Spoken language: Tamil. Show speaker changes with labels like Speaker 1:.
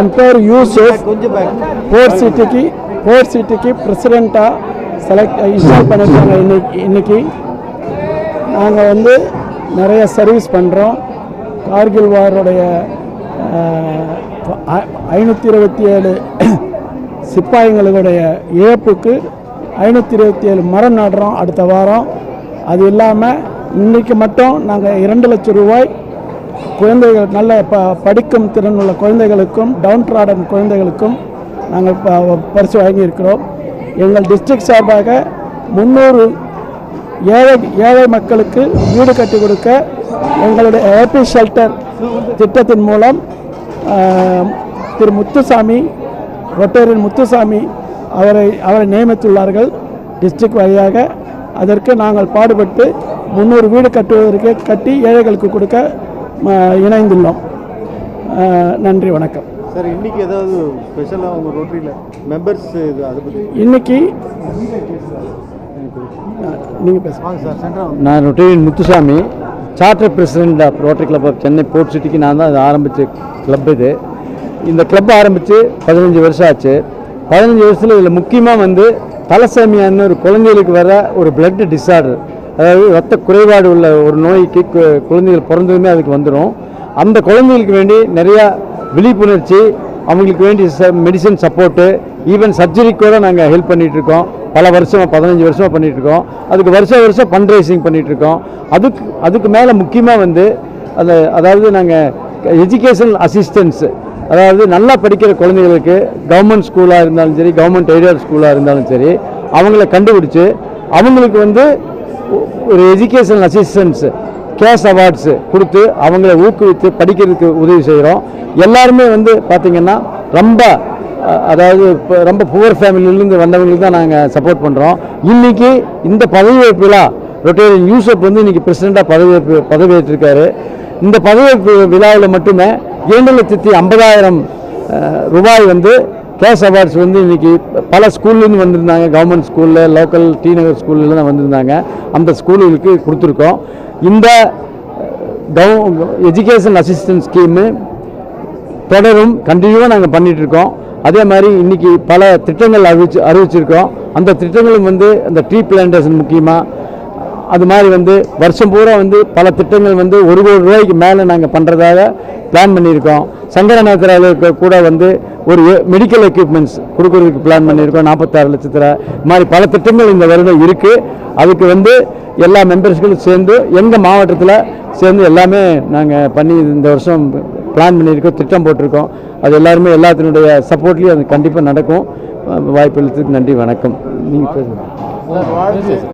Speaker 1: என் பேர் யூசுப்
Speaker 2: கொஞ்சம் பேக்
Speaker 1: போர்ட் சிட்டிக்கு போர்ட் சிட்டிக்கு பிரசிடெண்ட்டாக செலக்ட் இன்ஸ்டால் பண்ணியிருக்காங்க இன்னைக்கு இன்னைக்கு. நாங்கள் வந்து நிறைய சர்வீஸ் பண்ணுறோம் கார்கில் வாருடைய ஐநூற்றி இருபத்தி ஏழு சிப்பாய்களுடைய இழப்புக்கு ஐநூற்றி இருபத்தி ஏழு மரம் நடுறோம் அடுத்த வாரம். அது இல்லாமல் இன்னைக்கு மட்டும் நாங்கள் இரண்டு லட்சம் ரூபாய் குழந்தைகள் நல்ல ப படிக்கும் திறன் உள்ள குழந்தைகளுக்கும் டவுன் ட்ராடன் குழந்தைகளுக்கும் நாங்கள் ப- பரிசு வாங்கியிருக்கிறோம் எங்கள் டிஸ்ட்ரிக்ட் சார்பாக முந்நூறு ஏழை ஏழை மக்களுக்கு வீடு கட்டி கொடுக்க எங்களுடைய ஏபி ஷெல்டர் திட்டத்தின் மூலம் திரு முத்துசாமி ரொட்டேரியன் முத்துசாமி அவரை அவரை நியமித்துள்ளார்கள். டிஸ்ட்ரிக்ட் வழியாக அதற்கு நாங்கள் பாடுபட்டு முந்நூறு வீடு கட்டுவதற்கு கட்டி ஏழைகளுக்கு கொடுக்க இணைந்துள்ளோம். நன்றி வணக்கம்.
Speaker 2: சார் இன்னைக்கு ஏதாவது ஸ்பெஷலாக உங்கள் ரோட்டரியில் மெம்பர்ஸ் இது அதை பற்றி
Speaker 1: இன்னைக்கு நீங்கள் பேசுங்க
Speaker 2: வாங்க சார் சென்ட்ரா
Speaker 3: நான் Rotarian Muthusamy. Charter president of Rotary Club of Chennai port சிட்டிக்கு நான் தான் இது ஆரம்பித்த கிளப் இது. இந்த கிளப் ஆரம்பித்து பதினஞ்சு வருஷம் ஆச்சு. பதினஞ்சு வருஷத்தில் இதில் முக்கியமாக வந்து தலசேமியான்னு ஒரு குழந்தைகளுக்கு வர ஒரு பிளட் டிஸார்டர் அதாவது ரத்த குறைபாடு உள்ள ஒரு நோய்க்கு கு- குழந்தைகள் பிறந்ததுமே அதுக்கு வந்துடும் அந்த குழந்தைகளுக்கு வேண்டி நிறையா விழிப்புணர்ச்சி அவங்களுக்கு வேண்டிய மெடிசன் சப்போர்ட்டு ஈவன் சர்ஜரிக்கு கூட நாங்கள் ஹெல்ப் பண்ணிகிட்ருக்கோம் இருக்கோம். பல வருஷமாக பதினஞ்சு வருஷமாக பண்ணிகிட்ருக்கோம் இருக்கோம். அதுக்கு வருஷம் வருஷம் ஃபண்ட் ரைசிங் பண்ணிகிட்ருக்கோம் இருக்கோம். அதுக்கு அதுக்கு மேலே முக்கியமாக வந்து அந்த அதாவது நாங்கள் எஜுகேஷனல் அசிஸ்டன்ஸு அதாவது நல்லா படிக்கிற குழந்தைகளுக்கு கவர்மெண்ட் ஸ்கூலாக இருந்தாலும் சரி கவர்மெண்ட் எய்டட் ஸ்கூலாக இருந்தாலும் சரி அவங்கள கண்டுபிடிச்சு அவங்களுக்கு வந்து ஒரு எஜுகேஷனல் அசிஸ்டன்ஸ் கேஷ் அவார்ட்ஸு கொடுத்து அவங்கள ஊக்குவித்து படிக்கிறதுக்கு உதவி செய்கிறோம் எல்லாருமே வந்து பார்த்திங்கன்னா ரொம்ப அதாவது இப்போ ரொம்ப புவர் ஃபேமிலியிலேருந்து வந்தவங்களுக்கு தான் நாங்கள் சப்போர்ட் பண்ணுறோம் இன்றைக்கி இந்த பதவியேற்பு விழா ரொட்டேரியன் யூசப் வந்து இன்றைக்கி பிரசிடெண்ட்டாக பதவியேற்பு பதவியேற்றிருக்காரு. இந்த பதவியேற்பு விழாவில் மட்டுமே இரண்டு லட்சத்தி ஐம்பதாயிரம் ரூபாய் வந்து கேஷ் அவார்ட்ஸ் வந்து இன்னைக்கு பல ஸ்கூல்லேருந்து வந்திருந்தாங்க. கவர்மெண்ட் ஸ்கூலில் லோக்கல் டி நகர் ஸ்கூல்லாம் வந்திருந்தாங்க. அந்த ஸ்கூலுகளுக்கு கொடுத்துருக்கோம். இந்த கவ் எஜுகேஷன் அசிஸ்டன்ஸ் ஸ்கீமு தொடரும் கண்டினியூவாக நாங்கள் பண்ணிகிட்ருக்கோம் இருக்கோம் அதே மாதிரி இன்னைக்கு பல திட்டங்கள் அறிவிச்சு அறிவிச்சிருக்கோம். அந்த திட்டங்களும் வந்து அந்த ட்ரீ பிளான்டேஷன் முக்கியமாக அது மாதிரி வந்து வருஷம் பூரா வந்து பல திட்டங்கள் வந்து ஒரு கோடி ரூபாய்க்கு மேலே நாங்கள் பண்ணுறதாக பிளான் பண்ணியிருக்கோம். சங்கர கூட வந்து ஒரு மெடிக்கல் எக்யூப்மெண்ட்ஸ் கொடுக்கறதுக்கு பிளான் பண்ணியிருக்கோம். நாற்பத்தாறு லட்சத்தில். இது மாதிரி பல திட்டங்கள் இந்த வருடம் இருக்குது அதுக்கு வந்து எல்லா மெம்பர்ஸ்களும் சேர்ந்து எங்கள் மாவட்டத்தில் சேர்ந்து எல்லாமே நாங்கள் பண்ணி இந்த வருஷம் பிளான் பண்ணியிருக்கோம் திட்டம் போட்டிருக்கோம். அது எல்லாருமே எல்லாத்தினுடைய சப்போர்ட்லேயும் அது கண்டிப்பாக நடக்கும். வாய்ப்பு நன்றி வணக்கம். நீங்கள் பேசுங்க.
Speaker 2: சார்